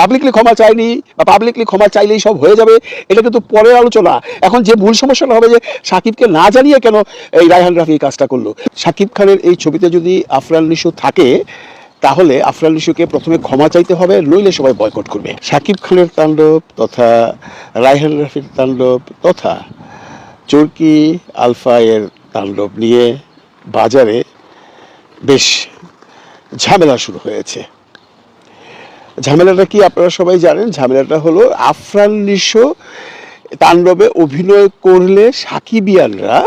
Publicly ক্ষমা চাইনি বা পাবলিকলি ক্ষমা চাইলেই সব হয়ে যাবে, এটা কিন্তু পরের আলোচনা। এখন যে মূল সমস্যাটা হবে যে সাকিবকে না জানিয়ে কেন এই রায়হান রাফি কাজটা করল? সাকিব খানের এই ছবিতে যদি আফরান নিশু থাকে, তাহলে আফরান নিশুকে প্রথমে ক্ষমা চাইতে হবে, নইলে সবাই বয়কট করবে। সাকিব খানের তাণ্ডব তথা রায়হান রাফির তাণ্ডব তথা চরকি আলফা এর তাণ্ডব নিয়ে বাজারে বেশ ঝামেলা শুরু হয়েছে। ঝামেলাটা কি আপনারা সবাই জানেন? ঝামেলাটা হলো আফরান নিশো তাণ্ডবে অভিনয় করলে সাকিবিয়ানরা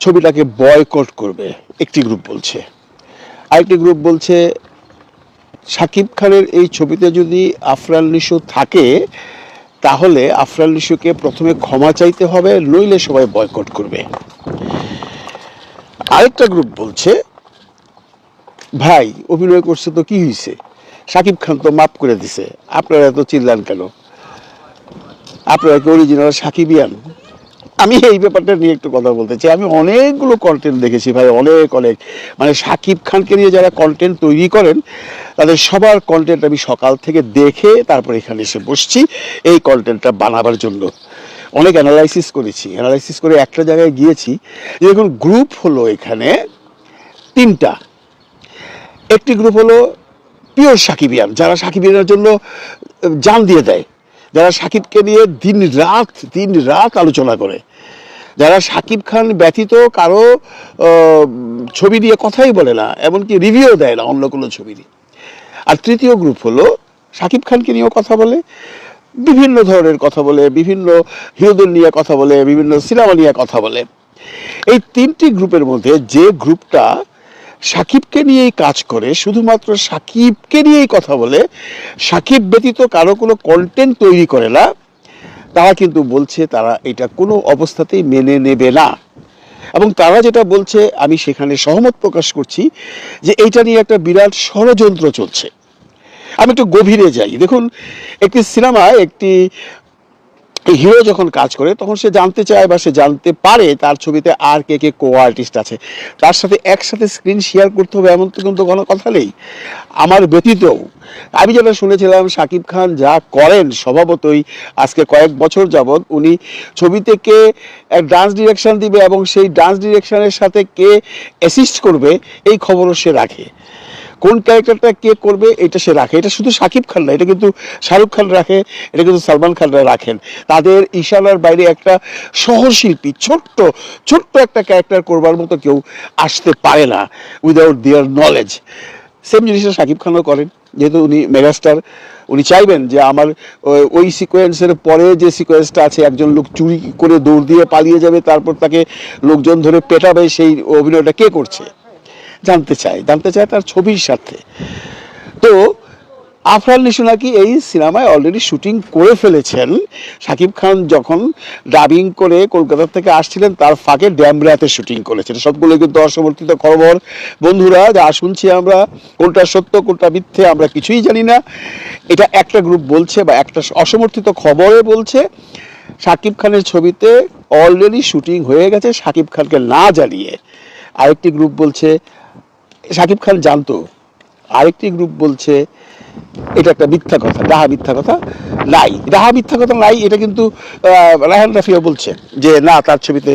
ছবিটাকে বয়কট করবে, একটি গ্রুপ বলছে। আরেকটি গ্রুপ বলছে, সাকিব খানের এই ছবিতে যদি আফরান নিশো থাকে, তাহলে আফরান নিশোকে প্রথমে ক্ষমা চাইতে হবে, নইলে সবাই বয়কট করবে। আরেকটা গ্রুপ বলছে, ভাই, অভিনয় করছে তো কি হয়েছে সাকিব খান তো মাফ করে দিছে। আপনারা এত চিল্লান কেন? আপনারা কি অরিজিনাল সাকিবিয়ান? আমি এই ব্যাপারটা নিয়ে একটু কথা বলতে চাই। আমি অনেকগুলো কন্টেন্ট দেখেছি ভাই, অনেক অনেক। মানে সাকিব খানকে নিয়ে যারা কন্টেন্ট তৈরি করেন, তাদের সবার কন্টেন্ট আমি সকাল থেকে দেখে তারপর এখানে এসে বসছি, এই কন্টেন্টটা বানাবার জন্য। অনেক অ্যানালাইসিস করেছি। অ্যানালাইসিস করে একটা জায়গায় গিয়েছি, যে দেখুন গ্রুপ হলো এখানে তিনটা। একটি গ্রুপ হলো পিওর সাকিবিয়ান যারা সাকিবিয়ানের জন্য জান দিয়ে দেয়, যারা সাকিবকে নিয়ে দিন রাত দিন রাত আলোচনা করে, যারা সাকিব খান ব্যতীত কারও ছবি নিয়ে কথাই বলে না, এমনকি রিভিউ দেয় না, অন্য কোনো ছবি নিয়ে। আর তৃতীয় গ্রুপ হলো, সাকিব খানকে নিয়েও কথা বলে, বিভিন্ন ধরনের কথা বলে, বিভিন্ন হিরোদের নিয়ে কথা বলে, বিভিন্ন সিনেমা নিয়ে কথা বলে। এই তিনটি গ্রুপের মধ্যে যে গ্রুপটা সাকিবকে নিয়েই কাজ করে, শুধুমাত্র সাকিবকে নিয়েই কথা বলে, সাকিব ব্যতীত কারও কোনো কন্টেন্ট তৈরি করে না, তারা কিন্তু বলছে তারা এটা কোনো অবস্থাতেই মেনে নেবে না। এবং তারা যেটা বলছে, আমি সেখানে সহমত প্রকাশ করছি যে এইটা নিয়ে একটা বিরাট ষড়যন্ত্র চলছে। আমি একটু গভীরে যাই। দেখুন, একটি সিনেমায় একটি হিরো যখন কাজ করে, তখন সে জানতে চায় বা সে জানতে পারে তার ছবিতে আর কে কে কো আর্টিস্ট আছে। তার সাথে একসাথে স্ক্রিন শেয়ার করতে হবে এমন তো কিন্তু কোনো কথা নেই। আমার ব্যতীতও আমি যেটা শুনেছিলাম শাকিব খান যা করেন স্বভাবতই আজকে কয়েক বছর যাবৎ উনি ছবিতে কে এক ডান্স ডিরেকশন দিবে এবং সেই ডান্স ডিরেকশনের সাথে কে অ্যাসিস্ট করবে, এই খবরও সে রাখে। কোন ক্যারেক্টারটা কে করবে, এটা সে রাখে। এটা শুধু শাকিব খান না, এটা কিন্তু শাহরুখ খান রাখে, এটা কিন্তু সালমান খানরা রাখেন। তাদের ইশারার বাইরে একটা সহশিল্পী, ছোট্ট ছোট্ট একটা ক্যারেক্টার করবার মতো কেউ আসতে পারে না উইদাউট দেয়ার নলেজ সেম জিনিসটা শাকিব খানও করেন, যেহেতু উনি মেগাস্টার উনি চাইবেন যে আমার ওই সিকোয়েন্সের পরে যে সিকোয়েন্সটা আছে, একজন লোক চুরি করে দৌড় দিয়ে পালিয়ে যাবে, তারপর তাকে লোকজন ধরে পেটাবে, সেই অভিনয়টা কে করছে? জানতে চায় জানতে চায় তার ছবির সাথে তো আফরান নিশু নাকি এই সিনেমায় অলরেডি শুটিং করে ফেলেছেন। শাকিব খান যখন ডাবিং করে কলকাতা থেকে আসছিলেন, তার ফাঁকে ড্যামরাতে শুটিং করেছেন। সবগুলো কিন্তু অসমর্থিত খবর। বন্ধুরা, যা শুনছি আমরা, কোনটা সত্য, কোনটা মিথ্যে, আমরা কিছুই জানি না। এটা একটা গ্রুপ বলছে বা একটা অসমর্থিত খবরে বলছে, শাকিব খানের ছবিতে অলরেডি শুটিং হয়ে গেছে, শাকিব খানকে না জানিয়ে। আরেকটি গ্রুপ বলছে শাকিব খান জানতো, আরেকটি গ্রুপ বলছে, এটা একটা মিথ্যা কথা ডাহা মিথ্যা কথা নাই। ডাহা মিথ্যা কথা নাই, এটা কিন্তু রায়হান রাফিও বলছে যে, না, তার ছবিতে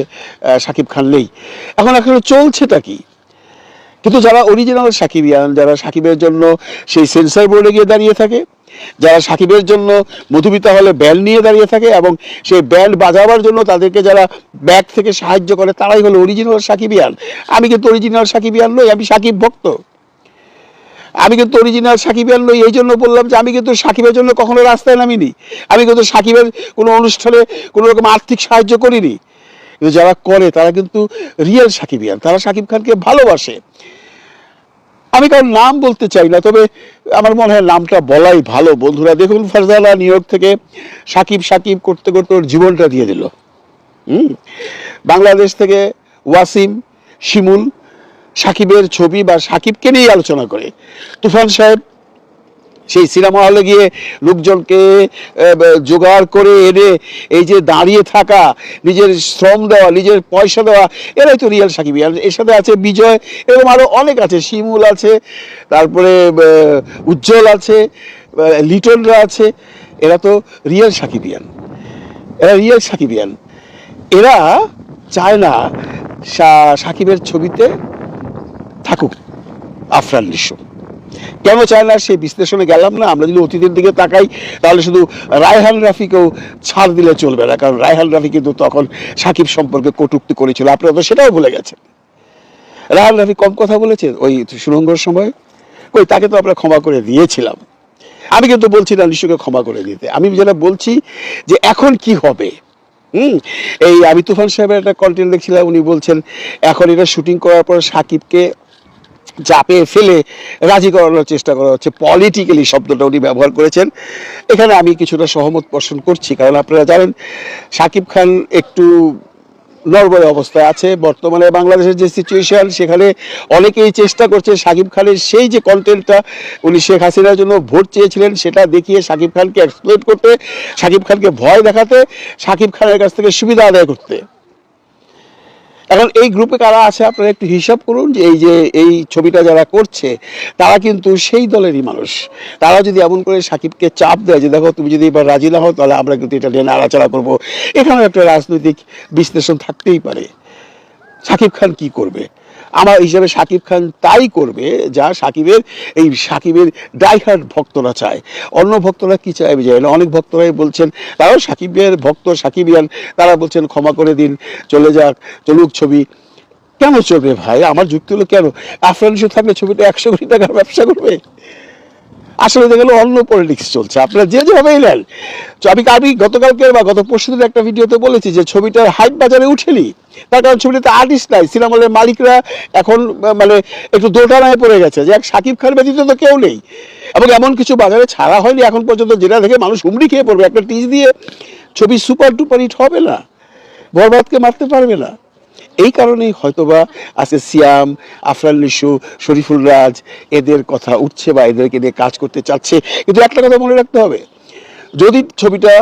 সাকিব খান নেই। এখন এখন চলছেটা কি? কিন্তু যারা অরিজিনাল সাকিবিয়ান, যারা সাকিবের জন্য সেই সেন্সার বোর্ডে গিয়ে দাঁড়িয়ে থাকে যারা সাকিবের জন্য মধুমিতা হলে ব্যান্ড নিয়ে দাঁড়িয়ে থাকে এবং সেই ব্যান্ড বাজাবার জন্য তাদেরকে যারা ব্যাক থেকে সাহায্য করে, তারাই হলো অরিজিনাল সাকিবিয়ান। আমি কিন্তু অরিজিনাল সাকিবিয়ান নই, আমি সাকিব ভক্ত। আমি কিন্তু অরিজিনাল সাকিবের নই, এই জন্য বললাম যে আমি কিন্তু সাকিবের জন্য কখনো রাস্তায় নামিনি। আমি কিন্তু সাকিবের কোনো অনুষ্ঠানে কোনো রকম আর্থিক সাহায্য করিনি। কিন্তু যারা করে, তারা কিন্তু রিয়েল সাকিবিয়ান। তারা সাকিব খানকে ভালোবাসে। আমি কারোর নাম বলতে চাই না, তবে আমার মনে হয় নামটা বলাই ভালো। বন্ধুরা, দেখুন ফারজানা নিউ ইয়র্ক থেকে সাকিব সাকিব করতে করতে ওর জীবনটা দিয়ে দিল। হুম? বাংলাদেশ থেকে ওয়াসিম, শিমুল সাকিবের ছবি বা সাকিবকে নিয়েই আলোচনা করে। তুফান সাহেব সেই সিনেমা হলে গিয়ে লোকজনকে জোগাড় করে এনে এই যে দাঁড়িয়ে থাকা, নিজের শ্রম দেওয়া, নিজের পয়সা দেওয়া, এরাই তো রিয়েল সাকিব। এর সাথে আছে বিজয় এরকম আরও অনেক আছে। শিমুল আছে, তারপরে উজ্জ্বল আছে লিটনরা আছে। এরা তো রিয়েল সাকিবিয়ান। এরা রিয়েল সাকিবিয়ান। এরা চায় না সাকিবের ছবিতে থাকুক আফরান নিশো। কেন চায় না? সেই বিশ্লেষণে গেলাম না। আমরা যদি অতীতের দিকে তাকাই, তাহলে শুধু রায়হান রাফিকেও ছাড় দিলে চলবে না। কারণ রায়হান রাফি কিন্তু তখন সাকিব সম্পর্কে কটুক্তি করেছিল। আপনারা তো সেটাও ভুলে গেছেন। রায়হান রাফি কম কথা বলেছে ওই সুরঙ্গর সময়। কই, তাকে তো আমরা ক্ষমা করে দিয়েছিলাম। আমি কিন্তু বলছি না নিশুকে ক্ষমা করে দিতে। আমি যেটা বলছি যে এখন কি হবে? হুম? এই আমি তুফান সাহেবের একটা কন্টেন্ট দেখছিলাম, উনি বলছেন, এখন এটা শুটিং করার পর সাকিবকে চাপে ফেলে রাজি করানোর চেষ্টা করা হচ্ছে। পলিটিক্যালি শব্দটা উনি ব্যবহার করেছেন। এখানে আমি কিছুটা সহমত পোষণ করছি, কারণ আপনারা জানেন, সাকিব খান একটু নর্বল অবস্থায় আছে। বর্তমানে বাংলাদেশের যে সিচুয়েশন সেখানে অনেকেই চেষ্টা করছে সাকিব খানের সেই যে কন্টেন্টটা উনি শেখ হাসিনার জন্য ভোট চেয়েছিলেন, সেটা দেখিয়ে সাকিব খানকে এক্সপ্লোর করতে, সাকিব খানকে ভয় দেখাতে, সাকিব খানের কাছ থেকে সুবিধা আদায় করতে। এখন এই গ্রুপে কারা আছে আপনারা একটু হিসাব করুন যে এই যে, এই ছবিটা যারা করছে, তারা কিন্তু সেই দলেরই মানুষ। তারা যদি এমন করে সাকিবকে চাপ দেয় যে দেখো তুমি যদি এবার রাজি না হও, তাহলে আমরা কিন্তু এটা নিয়ে নাড়াচাড়া করব। এখানে একটা রাজনৈতিক বিশ্লেষণ থাকতেই পারে। সাকিব খান কি করবে? আমার হিসাবে সাকিব খান তাই করবে যা সাকিবের, এই সাকিবের ডাইহার্ড ভক্তরা চায়। অন্য ভক্তরা কি চায় বিজয় না। অনেক ভক্তরাই বলছেন, তারাও সাকিবের ভক্ত, সাকিবিয়ান, তারা বলছেন, ক্ষমা করে দিন, চলে যাক, চলুক ছবি। কেন চলবে ভাই? আমার যুক্তি হলো কেন? আফরান থাকলে ছবিটা একশো কোটি টাকার ব্যবসা করবে? আসলে দেখা অন্য পলিটিক্স চলছে। আপনারা যে যেভাবেই নেন। তো আমি আমি গতকালকে বা গত পরশু দিন একটা ভিডিওতে বলেছি যে ছবিটার হাইট বাজারে উঠেনি। তার কারণ ছবিটাতে আর্টিস্ট নাই সিনেমা হলের মালিকরা এখন মানে একটু দোটানায় পড়ে গেছে। যে এক সাকিব খান ব্যতীত তো কেউ নেই। এবং এমন কিছু বাজারে ছাড়া হয়নি এখন পর্যন্ত, যেটা থেকে মানুষ হুমড়ি খেয়ে পড়বে। একটা টিচ দিয়ে ছবি সুপার টুপার হিট হবে না। বরবাদকে মারতে পারবে না। এই কারণেই হয়তোবা আজকে সিয়াম, আফরান নিশু শরীফুল রাজ এদের কথা উঠছে বা এদেরকে নিয়ে কাজ করতে চাচ্ছে। কিন্তু একটা কথা মনে রাখতে হবে, যদি ছবিটা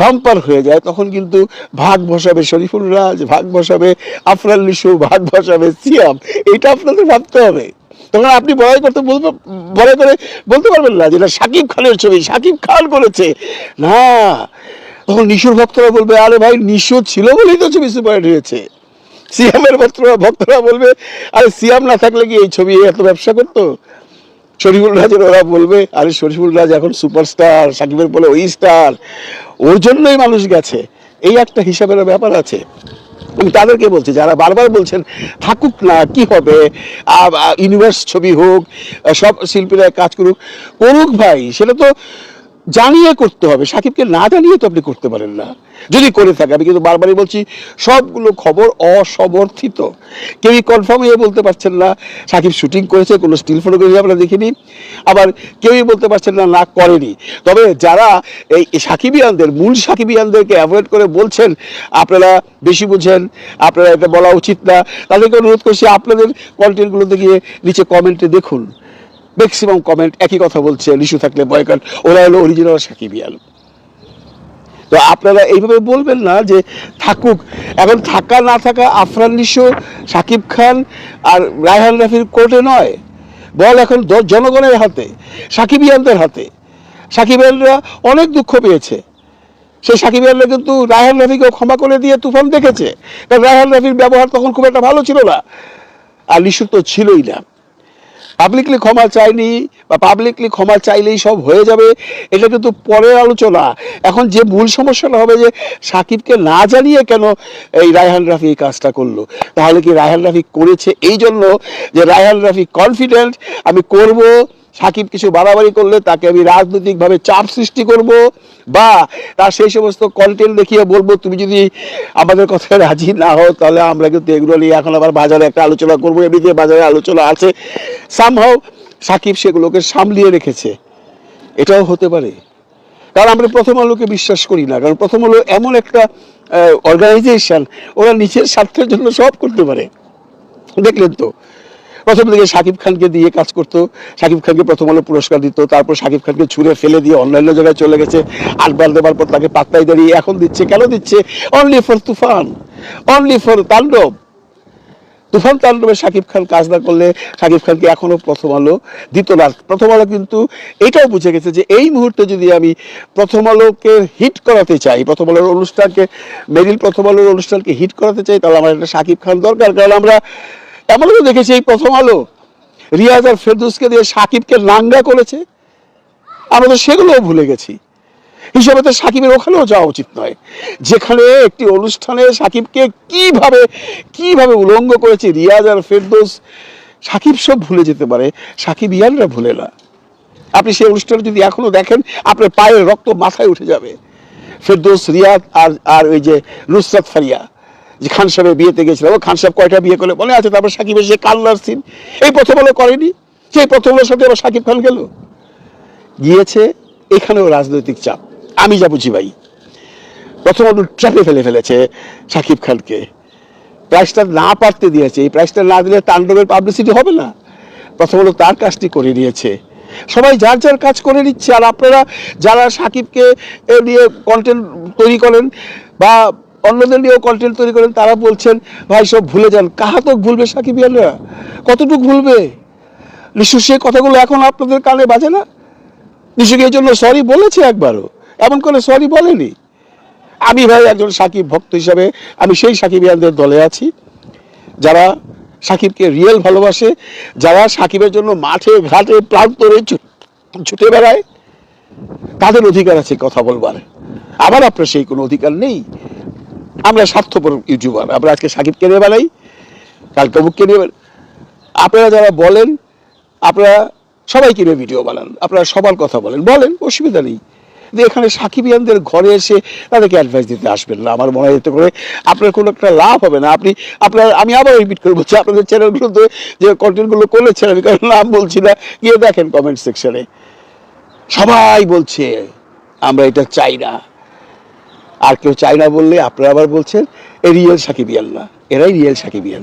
বাম্পার হয়ে যায়, তখন কিন্তু ভাগ বসাবে শরীফুল রাজ, ভাগ বসাবে আফরান নিশু ভাগ বসাবে সিয়াম। এটা আপনাদের ভাবতে হবে। তখন আপনি বড়াই করতে বলতে বড়াই করে বলতে পারবেন না যেটা সাকিব খানের ছবি সাকিব খান করেছে। না তখন নিশুর ভক্তরা বলবে, আরে ভাই, নিশু ছিল বলেই তো ছবি সুপার হয়েছে। সিয়ামের ভক্তরা ভক্তরা বলবে, আরে সিয়াম না থাকলে কি এই ছবি এত ব্যবসা করতো? শরীফুল রাজের ওরা বলবে, আরে শরীফুল রাজ এখন সুপারস্টার, সাকিবের বলে ওই স্টার। ওর জন্যই মানুষ গেছে। এই একটা হিসাবের ব্যাপার আছে। আমি তাদেরকে বলছি, যারা বারবার বলছেন, থাকুক না, কি হবে? ইউনিভার্স ছবি হোক, সব শিল্পীরা কাজ করুক। করুক ভাই, সেটা তো জানিয়ে করতে হবে। সাকিবকে না জানিয়ে তো আপনি করতে পারেন না। যদি করে থাকে, আমি কিন্তু বারবারই বলছি, সবগুলো খবর অসমর্থিত। কেউই কনফার্ম হয়ে বলতে পারছেন না, সাকিব শুটিং করেছে, কোনো স্টিল ফটোগ্রাফি আমরা দেখিনি। আবার কেউই বলতে পারছেন না না করেনি। তবে যারা এই সাকিবিয়ানদের, মূল সাকিবিয়ানদেরকে অ্যাভয়েড করে বলছেন, আপনারা বেশি বুঝেন, আপনারা এটা বলা উচিত না। তাদেরকে অনুরোধ করছি, আপনাদের কন্টেন্টগুলোতে গিয়ে নিচে কমেন্টে দেখুন। ম্যাক্সিমাম কমেন্ট একই কথা বলছে লিশু থাকলে বয়কট ওরা হলো অরিজিনাল সাকিবিয়ান তো আপনারা এইভাবে বলবেন না যে থাকুক। এখন থাকা না থাকা আফরান নিশো সাকিব খান আর রায়হান রাফির কোর্টে নয়। বল এখন জনগণের হাতে সাকিবিয়ানদের হাতে। সাকিবিয়ানরা অনেক দুঃখ পেয়েছে। সেই সাকিবিয়ানরা কিন্তু রায়হান রাফিকেও ক্ষমা করে দিয়ে তুফান দেখেছে। কারণ রায়হান রাফির ব্যবহার তখন খুব একটা ভালো ছিল না। আর লিশু তো ছিলই না। পাবলিকলি ক্ষমা চাইনি বা পাবলিকলি ক্ষমা চাইলেই সব হয়ে যাবে, এটা কিন্তু পরের আলোচনা। এখন যে মূল সমস্যাটা হবে যে সাকিবকে না জানিয়ে কেন এই রায়হান রাফি এই কাজটা করল? তাহলে কি রায়হান রাফি করেছে এই জন্য যে রায়হান রাফি কনফিডেন্ট আমি করব সাকিব কিছু বাড়াবাড়ি করলে তাকে আমি রাজনৈতিকভাবে চাপ সৃষ্টি করব বা তার সেই সমস্ত কন্টেন্ট দেখিয়ে বলব, তুমি যদি আমাদের কথায় রাজি না হও, তাহলে আমরা কিন্তু এগুলো নিয়ে এখন আবার বাজারে একটা আলোচনা করব। এমনি এমনিতে বাজারে আলোচনা আছে। সামহাও সাকিব সেগুলোকে সামলিয়ে রেখেছে। এটাও হতে পারে। কারণ আমরা প্রথম আলোকে বিশ্বাস করি না। কারণ প্রথম আলো এমন একটা অর্গানাইজেশন ওরা নিজের স্বার্থের জন্য সব করতে পারে। দেখলেন তো? প্রথম দিকে সাকিব খানকে দিয়ে কাজ করতো। সাকিব খানকে প্রথম আলো পুরস্কার দিত, তারপর সাকিব খানকে ছুঁড়ে ফেলে দিয়ে অন্যান্য জায়গায় চলে গেছে। আটবার দেবার পর তাকে পাত্তাই দাঁড়িয়ে এখন দিচ্ছে, কেন দিচ্ছে? Only for Toofan only for Tandav. Toofan তাণ্ডবে শাকিব খান কাজ না করলে শাকিব খানকে এখনও প্রথম আলো দিত না। প্রথম আলো কিন্তু এটাও বুঝে গেছে যে এই মুহূর্তে যদি আমি প্রথম আলোকে হিট করাতে চাই, প্রথম আলোর অনুষ্ঠানকে, মেরিল প্রথম আলোর অনুষ্ঠানকে হিট করাতে চাই, তাহলে আমার একটা শাকিব খান দরকার। কারণ আমরা এমনও দেখেছি এই প্রথম আলো। রিয়াজ আর ফেরদুসকে দিয়ে সাকিবকে নাঙ্গা করেছে। আমরা তো সেগুলোও ভুলে গেছি। হিসাবে তো সাকিবের ওখানেও যাওয়া উচিত নয়। যেখানে একটি অনুষ্ঠানে সাকিবকে কীভাবে কীভাবে উলঙ্গ করেছে রিয়াজ আর ফেরদৌস, সাকিব সব ভুলে যেতে পারে। সাকিব ইয়ানরা ভুলে না। আপনি সেই অনুষ্ঠানে যদি এখনও দেখেন, আপনার পায়ের রক্ত মাথায় উঠে যাবে। ফেরদৌস রিয়াদ আর আর ওই যে নুসরাত ফারিয়া। যে খান সাহেবের বিয়েতে গেছিল ও খান সাহেব কয়টা বিয়ে করলে? মনে আছে তারপর সাকিবের যে কাল্লার সিন এই প্রথম আলো করেনি? সেই প্রথম আলোর সাথে আবার সাকিব খান গেল? গিয়েছে, এখানেও রাজনৈতিক চাপ। আমি যা বুঝি ভাই, প্রথম আলো ট্র্যাপে ফেলে ফেলেছে সাকিব খানকে। প্রাইসটা না পারতে দিয়েছে, এই প্রাইসটা না দিলে তাণ্ডবের পাবলিসিটি হবে না। প্রথম আলো তার কাজটি করে নিয়েছে। সবাই যার যার কাজ করে নিচ্ছে, আর আপনারা যারা সাকিবকে নিয়ে কন্টেন্ট তৈরি করেন বা অন্যদের নিয়েও কন্টেন্ট তৈরি করেন, তারা বলছেন, ভাই, সব ভুলে যান। কাহাতক ভুলবে সাকিব ইয়ানরা? কতটুকু ভুলবে? নিশ্চয় সে কথাগুলো এখন আপনাদের কানে বাজে না? নিশ্চয়ই এই জন্য সরি বলেছে একবারও? এমন করে সরি বলেনি? আমি ভাই একজন সাকিব ভক্ত হিসাবে, আমি সেই সাকিব সাকিবিয়ানদের দলে আছি। যারা সাকিবকে রিয়েল ভালোবাসে, যারা সাকিবের জন্য মাঠে, ঘাটে, প্রান্তরে ছুটে বেড়ায়, তাদের অধিকার আছে কথা বলবার। আবার আপনার সেই কোনো অধিকার নেই? আমরা স্বার্থপর ইউটিউবার। আমরা আজকে সাকিবকে নিয়ে বেড়াই কালকে অমুককে নিয়ে। আপনারা যারা বলেন, আপনারা সবাইকে নিয়ে ভিডিও বানান, আপনারা সবার কথা বলেন। বলেন, অসুবিধা নেই। এখানে সাকিবিয়ানদের ঘরে এসে তাদেরকে অ্যাডভাইস দিতে আসবেন না। আমার মনে হয় করে আপনার কোনো একটা লাভ হবে না। আপনি, আপনার, আমি আবার রিপিট করে বলছি, আপনাদের চ্যানেলগুলোতে যে কন্টেন্টগুলো করেছেন, আমি কারণ নাম বলছি না। গিয়ে দেখেন কমেন্ট সেকশনে সবাই বলছে, আমরা এটা চাই না। আর কেউ চায় না বললে আপনারা আবার বলছেন, এ রিয়েল সাকিবিয়ান না এরাই রিয়েল সাকিবিয়ান